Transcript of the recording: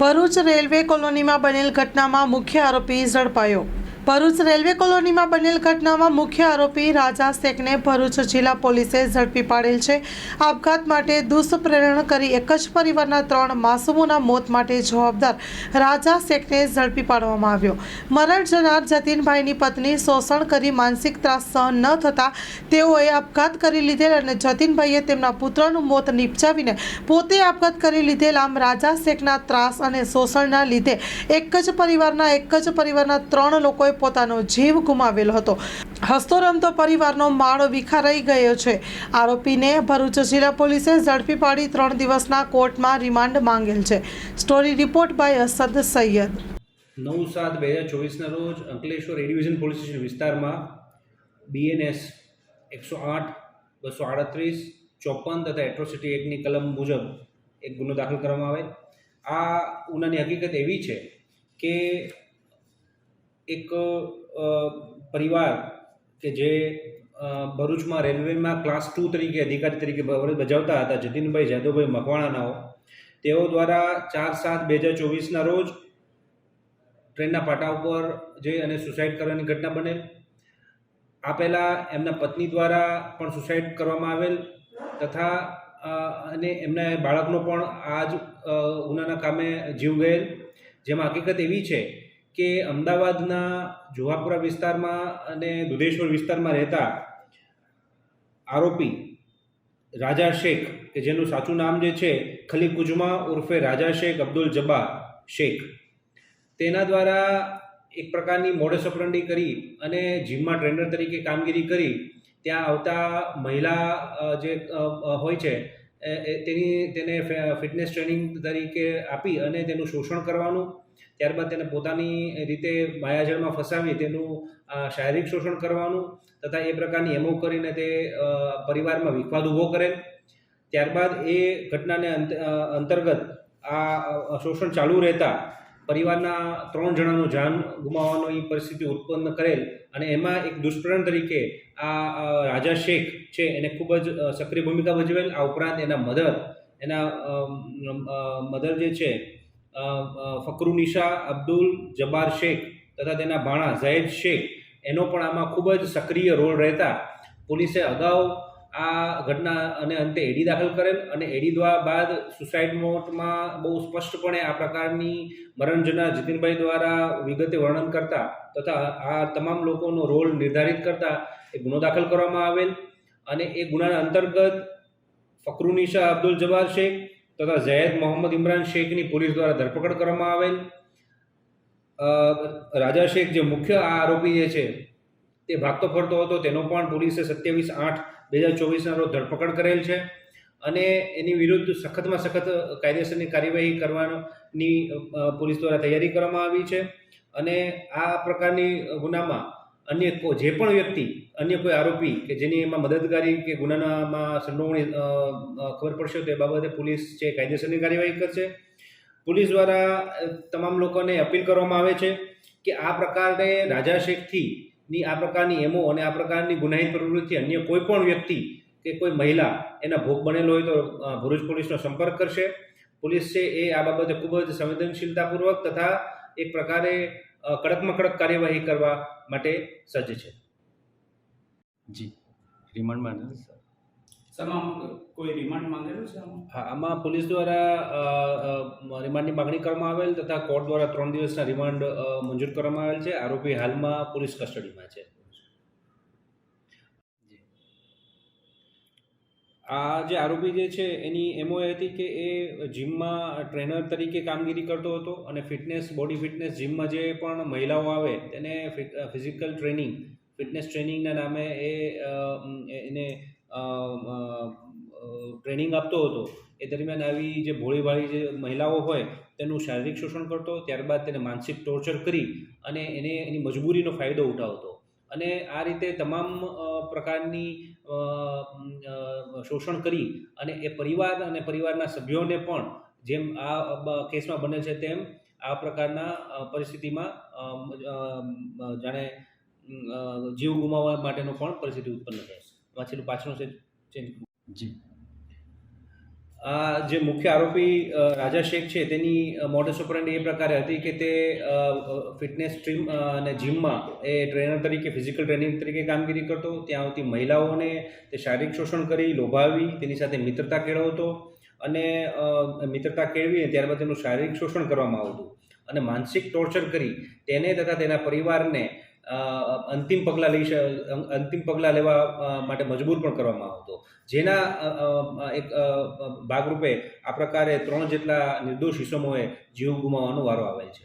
Bharuch railway કોલોનીમાં બનેલ ઘટનામાં મુખ્ય આરોપી ઝડપાયો. ભરૂચ રેલવે કોલોનીમાં બનેલ ઘટનામાં મુખ્ય આરોપી રાજા શેખને ભરૂચ જિલ્લા પોલીસે ઝડપી પાડેલ છે. આપઘાત માટે દુષ્પ્રેરણ કરી એક જ પરિવારના ત્રણ માસૂમોના મોત માટે જવાબદાર રાજા શેખને ઝડપી પાડવામાં આવ્યો. મરણ જનાર જતીનભાઈની પત્ની શોષણ કરી માનસિક ત્રાસ સહન ન થતાં તેઓએ આપઘાત કરી લીધેલ અને જતીનભાઈએ તેમના પુત્રનું મોત નિપજાવીને પોતે આપઘાત કરી લીધેલ. આમ રાજા શેખના ત્રાસ અને શોષણના લીધે એક જ પરિવારના એક જ પરિવારના ત્રણ લોકોએ પોતાનો જીવ ગુમાવેલો હતો. હસતો રમતો પરિવારનો માળો વિખારાઈ ગયો છે. આરોપીને ભરૂચ જિલ્લા પોલીસે ઝડપી પાડી ત્રણ દિવસના કોર્ટમાં રિમાન્ડ માંગેલ છે. Story report by Asad Sayyed. નવ સાત બે હજાર ચોવીસના રોજ અંકલેશ્વર એ પોલીસ સ્ટેશન વિસ્તારમાં બીએનએસ એકસો આઠ, બસો આડત્રીસ, ચોપન તથા એટ્રોસિટી એક્ટની કલમ મુજબ એક ગુનો દાખલ કરવામાં આવે આ ગુનાની હકીકત એવી છે કે એક પરિવાર કે જે ભરૂચમાં રેલવેમાં ક્લાસ ટુ તરીકે, અધિકારી તરીકે ફરજ બજાવતા હતા, જતીનભાઈ જાદવભાઈ મકવાણાનાઓ તેઓ દ્વારા ચાર સાત બે હજાર ચોવીસના રોજ ટ્રેનના પાટા ઉપર જઈ અને સુસાઇડ કરવાની ઘટના બનેલ. આ પહેલાં એમના પત્ની દ્વારા પણ સુસાઇડ કરવામાં આવેલ તથા અને એમના બાળકનો પણ આ જ ગુનાના કામે જીવ ગયેલ. જેમાં હકીકત એવી છે કે અમદાવાદના જુહાપુરા વિસ્તારમાં અને દુધેશ્વર વિસ્તારમાં રહેતા આરોપી રાજા શેખ, કે જેનું સાચું નામ જે છે ખલી કુજમા ઉર્ફે રાજા શેખ અબ્દુલ જબા શેખ. તેના દ્વારા એક પ્રકારની મોડસ અપરંડી કરી અને જીમમાં ટ્રેનર તરીકે કામગીરી કરી. ત્યાં આવતા મહિલા જે હોય છે તેની, તેને ફિટનેસ ટ્રેનિંગ તરીકે આપી અને તેનું શોષણ કરવાનું ત્યારબાદ તેને પોતાની રીતે માયાજળમાં ફસાવી તેનું શારીરિક શોષણ કરવાનું તથા એ પ્રકારની એમો કરીને તે પરિવારમાં વિખવાદ ઊભો કરેલ. ત્યારબાદ એ ઘટનાને અંતર્ગત આ શોષણ ચાલુ રહેતા પરિવારના ત્રણ જણાનું જાન ગુમાવવાની પરિસ્થિતિ ઉત્પન્ન કરેલ અને એમાં એક દુષ્પ્રણ તરીકે આ રાજા શેખ છે એને ખૂબ જ સક્રિય ભૂમિકા ભજવેલ. આ ઉપરાંત એના મધર એના મધર જે છે ફકરુનિશા અબ્દુલ જબ્બાર શેખ તથા તેના ભાણા ઝૈદ શેખ, એનો પણ આમાં ખૂબ જ સક્રિય રોલ રહેતા પોલીસે અગાઉ આ ઘટના અને અંતે એડી દાખલ કરેલ અને એડી દ્વારા બાદ સુસાઇડ નોટમાં બહુ સ્પષ્ટપણે આ પ્રકારની મરણજના જીતિનભાઈ દ્વારા વિગતે વર્ણન કરતા તથા આ તમામ લોકોનો રોલ નિર્ધારિત કરતા એ ગુનો દાખલ કરવામાં આવેલ અને એ ગુનાના અંતર્ગત ફકરુનિશા અબ્દુલ જબ્બાર શેખ તથા ઝૈદ મોહમ્મદ ઇમરાન શેખની પોલીસ દ્વારા ધરપકડ કરવામાં આવેલ. રાજા શેખ જે મુખ્ય આ આરોપી જે છે, તે ભાગતો ફરતો હતો. તેનો પણ પોલીસે સત્યાવીસ આઠ બે હજાર ચોવીસના રોજ ધરપકડ કરેલ છે અને એની વિરુદ્ધ સખતમાં સખત કાયદેસરની કાર્યવાહી કરવાની પોલીસ દ્વારા તૈયારી કરવામાં આવી છે. અને આ પ્રકારની ગુનામાં અન્ય જે પણ વ્યક્તિ, અન્ય કોઈ આરોપી કે જેની એમાં મદદગારી કે ગુનાનામાં સંડોવણી ખબર પડશે તો એ બાબતે પોલીસ છે કાયદેસરની કાર્યવાહી કરશે. પોલીસ દ્વારા તમામ લોકોને અપીલ કરવામાં આવે છે કે આ પ્રકારે રાજા શેખથી ની આ પ્રકારની એમો અને આ પ્રકારની ગુનાહિત પ્રવૃત્તિ અન્ય કોઈ પણ વ્યક્તિ કે કોઈ મહિલા એના ભોગ બનેલો હોય તો ભરૂચ પોલીસનો સંપર્ક કરશે. પોલીસ છે એ આ બાબતે ખૂબ જ સંવેદનશીલતાપૂર્વક તથા એક પ્રકારે કડકમાં કડક કાર્યવાહી કરવા માટે સજ્જ છે. જી. રિમાન્ડ માંગેલું સર? કોઈ રિમાન્ડ માંગેલું છે હા આમાં પોલીસ દ્વારા રિમાન્ડની માગણી કરવામાં આવેલ તથા કોર્ટ દ્વારા ત્રણ દિવસના રિમાન્ડ મંજૂર કરવામાં આવેલ છે. આરોપી હાલમાં પોલીસ કસ્ટડીમાં છે. આ જે આરોપી જે છે, એની એમઓ એ હતી કે એ જીમમાં ટ્રેનર તરીકે કામગીરી કરતો હતો અને ફિટનેસ, બોડી ફિટનેસ જીમમાં જે પણ મહિલાઓ આવે, તેને ફિઝિકલ ટ્રેનિંગ, ફિટનેસ ટ્રેનિંગના નામે એ એને ટ્રેનિંગ આપતો હતો. એ દરમિયાન આવી જે ભોળીભાળી જે મહિલાઓ હોય, તેનું શારીરિક શોષણ કરતો, ત્યારબાદ તેને માનસિક ટોર્ચર કરી અને એને એની મજબૂરીનો ફાયદો ઉઠાવતો. અને આ રીતે તમામ પ્રકારની શોષણ કરી અને એ પરિવાર અને પરિવારના સભ્યોને પણ જેમ આ કેસમાં બને છે તેમ આ પ્રકારના પરિસ્થિતિમાં જાણે જીવ ગુમાવવા માટેનો પણ પરિસ્થિતિ ઉત્પન્ન થાય છે એમાં પાછળનું છે ચેન્જ જી. આ જે મુખ્ય આરોપી રાજા શેખ છે, તેની મોડસ ઓપરેન્ડી એ પ્રકારે હતી કે તે ફિટનેસ સ્ટ્રીમ અને જીમમાં એ ટ્રેનર તરીકે ફિઝિકલ ટ્રેનિંગ તરીકે કામગીરી કરતો. ત્યાં આવતી મહિલાઓને તે શારીરિક શોષણ કરી લોભાવી તેની સાથે મિત્રતા કેળવતો અને મિત્રતા કેળવીને ત્યારબાદ તેનું શારીરિક શોષણ કરવામાં આવતું અને માનસિક ટોર્ચર કરી. તેને તથા તેના પરિવારને અંતિમ પગલાં લઈ અંતિમ પગલાં લેવા માટે મજબૂર પણ કરવામાં આવતો. જેના એક ભાગરૂપે આ પ્રકારે ત્રણ જેટલા નિર્દોષ ઇસમોએ જીવ ગુમાવવાનો વારો આવેલ છે.